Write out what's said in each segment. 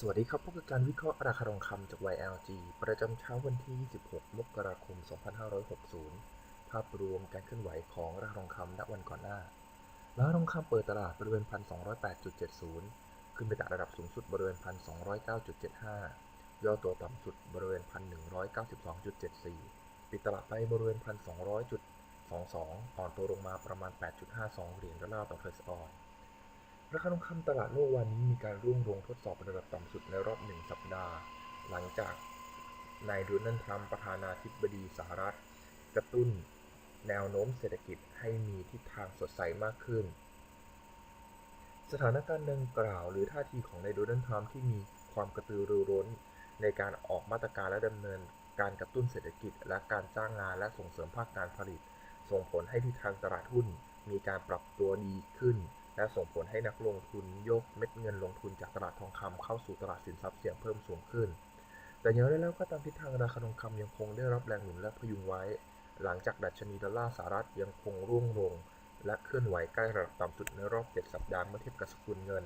สวัสดีครับพบกับการวิเคราะห์ราคาทองคำจาก YLG ประจำเช้าวันที่ 26 มกราคม 2560 ภาพรวมการเคลื่อนไหวของราคาทองคำณวันก่อนหน้า ราคาทองคำเปิดตลาดบริเวณ 1,208.70 ขึ้นไปแตะระดับสูงสุดบริเวณ 1,209.75 ย่อตัวต่ำสุดบริเวณ 1,192.74 ปิดตลาดไปบริเวณ 1,200.22 อ่อนตัวลงมาประมาณ 8.52 เหรียญดอลลาร์ต่อเทรซออน ราคาทองคำตลาดโลกวันนี้มีการร่วงลงทดสอบระดับต่ำสุดในรอบหนึ่งสัปดาห์ หลังจากนายโดนัลด์ทรัมป์ประธานาธิบดีสหรัฐ กระตุ้นแนวโน้มเศรษฐกิจให้มีทิศทางสดใสมากขึ้น สถานการณ์ดังกล่าวหรือท่าทีของนายโดนัลด์ทรัมป์ที่มีความกระตือรือร้น ในการออกมาตรการและดำเนิน การกระตุ้นเศรษฐกิจ และการจ้างงานและส่งเสริมภาคการผลิต ส่งผลให้ทิศทางตลาดหุ้นมีการปรับตัวดีขึ้น และส่งผลให้นักลงทุนยกเม็ดเงินลงทุนจากตลาดทองคำเข้าสู่ตลาดสินทรัพย์เสี่ยงเพิ่มสูงขึ้น แต่อย่างไรแล้วก็ตามทิศทางราคาทองคำยังคงได้รับแรงหนุนและพยุงไว้ หลังจากดัชนีดอลลาร์สหรัฐยังคงร่วงลง และเคลื่อนไหวใกล้ระดับต่ำสุดในรอบ 7 สัปดาห์เมื่อเทียบกับสกุลเงิน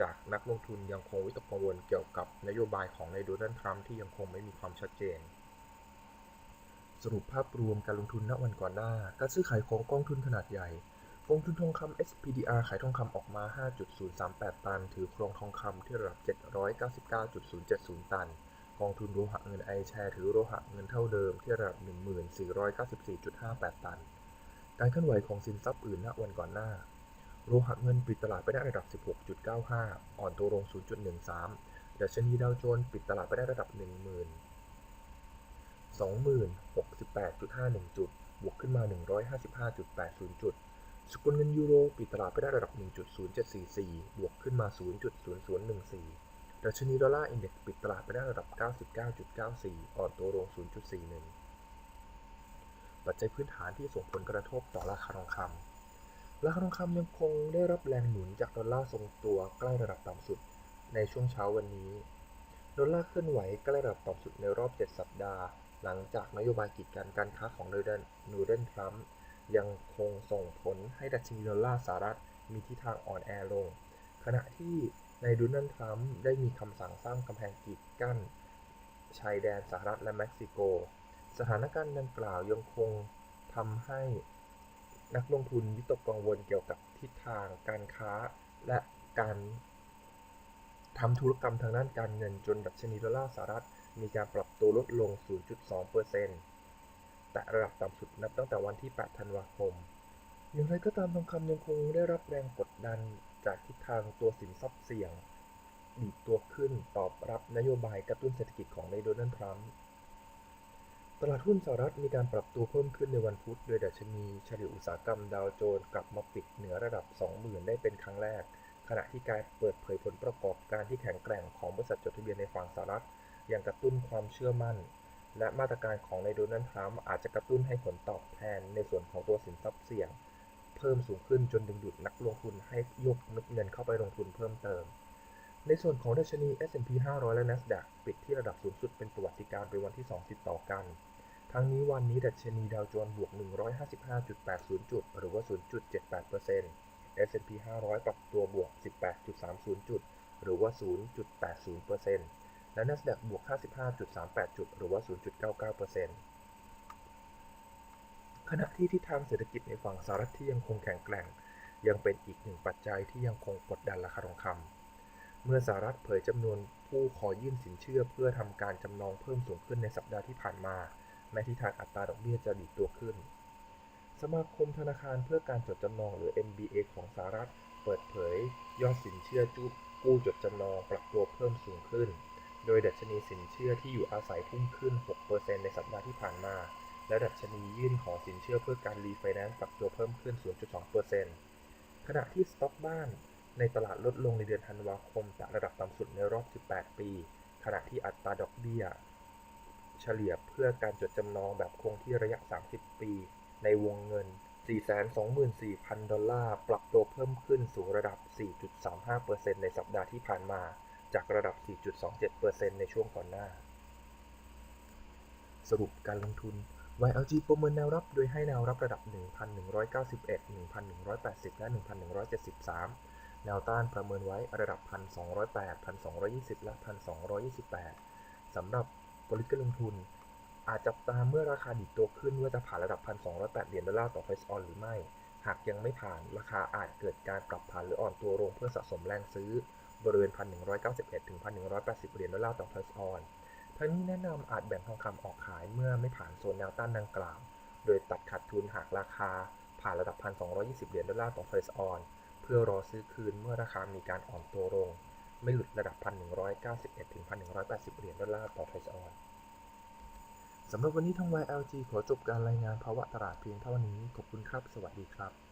จากนักลงทุนยังคงวิตกกังวลเกี่ยวกับนโยบายของนายโดนัลด์ทรัมป์ที่ยังคงไม่มีความชัดเจนสรุปภาพรวมการลงทุนณวันก่อนหน้า การซื้อขายของกองทุนขนาดใหญ่ กองทุนทองคำ SPDR ขายทองคำออกมา 5.038 ตัน ถือครองทองคำที่ระดับ 799.070 ตัน กองทุนโลหะเงินไอแชร์ถือโลหะเงินเท่าเดิมที่ระดับ 1494.58 ตัน การเคลื่อนไหวของสินทรัพย์อื่นณวันก่อนหน้า โลหะเงินปิดตลาดไปได้ระดับ 16.95 อ่อนตัวลง 0.13ดัชนีดาวโจนส์ปิดตลาดไปได้ระดับ 10,000 20,068.51 จุด บวกขึ้นมา 155.80 จุด สกุลเงินยูโรปิดตลาดไปได้ระดับ 1.0744 บวกขึ้นมา 0.0014 ดัชนีดอลลาร์อินเด็กซ์ปิดตลาดไปได้ระดับ 99.94 อ่อนตัวลง 0.41 ปัจจัยพื้นฐานที่ส่งผลกระทบต่อราคาทองคำ ราคาทองคำยังคงได้รับแรงหนุนจากดอลลาร์ทรงตัวใกล้ระดับต่ำสุดในช่วงเช้าวันนี้ ดอลลาร์เคลื่อนไหวใกล้ระดับต่ำสุดในรอบ 7 สัปดาห์ หลังจากนโยบายกีดกันการค้าของโดนัลด์นูเดนทรัมป์ ยังคงส่งผลให้ดัชนีดอลลาร์สหรัฐมีทิศทางอ่อนแอลง ขณะที่นายโดนัลด์ทรัมป์ได้มีคำสั่งสร้างกำแพงกีดกั้น ชายแดนสหรัฐและเม็กซิโก สถานการณ์ดังกล่าวยังคงทำให้นักลงทุนวิตกกังวลเกี่ยวกับทิศทางการค้าและการทำธุรกรรมทางด้านการเงินจนดัชนีดอลลาร์สหรัฐมีการปรับตัวลดลง 0.2% แต่ระดับต่ำสุดนับตั้งแต่วันที่ 8 ธันวาคม อย่างไรก็ตามทองคำยังคงได้รับแรงกดดันจากทิศทางตัวสินทรัพย์เสี่ยงดีดตัวขึ้นตอบรับนโยบายกระตุ้นเศรษฐกิจของนายโดนัลด์ทรัมป์ตลาดหุ้นสหรัฐมีการปรับตัวเพิ่มขึ้นในวันพุธ โดยดัชนีเฉลี่ยอุตสาหกรรมดาวโจนส์กลับมาปิดเหนือระดับ 20,000 ได้เป็นครั้งแรก ขณะที่การเปิดเผยผลประกอบการที่แข็งแกร่งของบริษัทจดทะเบียนในฝั่งสหรัฐยังกระตุ้นความเชื่อมั่น และมาตรการของนายโดนัลด์ทรัมป์อาจจะกระตุ้นให้ผลตอบแทนในส่วนของตัวสินทรัพย์เสี่ยง เพิ่มสูงขึ้นจนดึงดูดนักลงทุนให้ยกเม็ดเงินเข้าไปลงทุนเพิ่มเติม ในส่วนของดัชนี S&P 500 และ NASDAQ ปิดที่ระดับสูงสุดเป็นประวัติการณ์เป็นวันที่ 2 ติดต่อกัน ทั้งนี้วันนี้ดัชนีดาวโจนส์บวก 155.80 จุด หรือว่า 0.78% S&P 500 ปรับตัวบวก 18.30 จุด หรือว่า 0.80% และ NASDAQ บวก 55.38 จุด หรือว่า 0.99%ขณะที่ทิศทางเศรษฐกิจในฝั่งสหรัฐที่ยังคงแข็งแกร่ง ยังเป็นอีกหนึ่งปัจจัยที่ยังคงกดดันราคาทองคำเมื่อสหรัฐเผยจำนวนผู้ขอยื่นสินเชื่อเพื่อทำการจำนองเพิ่มสูงขึ้นในสัปดาห์ที่ผ่านมา แม้ทิศทางอัตราดอกเบี้ยจะดีดตัวขึ้น สมาคมธนาคารเพื่อการจดจำนองหรือ MBA ของสหรัฐ เปิดเผยยอดสินเชื่อจุกู้จดจำนองปรับตัวเพิ่มสูงขึ้น โดยดัชนีสินเชื่อที่อยู่อาศัยพุ่งขึ้น 6%ในสัปดาห์ที่ผ่านมา และดัชนียื่นขอสินเชื่อเพื่อการรีไฟแนนซ์ปรับตัวเพิ่มขึ้น 0.2%ขณะที่สต็อกบ้านในตลาดลดลงในเดือนธันวาคมจากระดับต่ำสุดในรอบ 18 ปี ขณะที่อัตราดอกเบี้ย เฉลี่ยเพื่อการจดจำนองแบบคงที่ระยะ 30 ปี ในวงเงิน 424,000 ดอลลาร์ ปรับตัวเพิ่มขึ้นสู่ระดับ 4.35%ในสัปดาห์ที่ผ่านมา จากระดับ 4.27%ในช่วงก่อนหน้า สรุปการลงทุน YLG ประเมินแนวรับโดยให้แนวรับระดับ 1,191 1,180 และ 1,173 แนวต้านประเมินไว้ระดับ 1,208 1,220 และ 1,228 สำหรับกลยุทธ์การลงทุน อาจจับตามเมื่อราคาดิดตัวขึ้นว่าจะผ่านระดับ 1,208 เหรียญดอลลาร์ต่อ price on หรือไม่ หากยังไม่ผ่านราคาอาจเกิดการปรับฐานหรืออ่อนตัวลงเพื่อสะสมแรงซื้อ บริเวณ 1,191 ถึง 1,180 เหรียญดอลลาร์ต่อ price on ทั้งนี้แนะนำอาจแบ่งทองคำออกขายเมื่อไม่ผ่านโซนแนวต้านดังกล่าว โดยตัดขาดทุนหากราคา ผ่านระดับ 1,220 เหรียญดอลลาร์ต่อ price on เพื่อรอซื้อคืนเมื่อราคามีการอ่อนตัวลง ไม่หลุดระดับ 1,191 ถึง 1,180 เหรียญดอลลาร์ต่อ price on สำหรับวันนี้ทาง YLG ขอจบการรายงานภาวะตลาดเพียงเท่านี้ ขอบคุณครับ สวัสดีครับ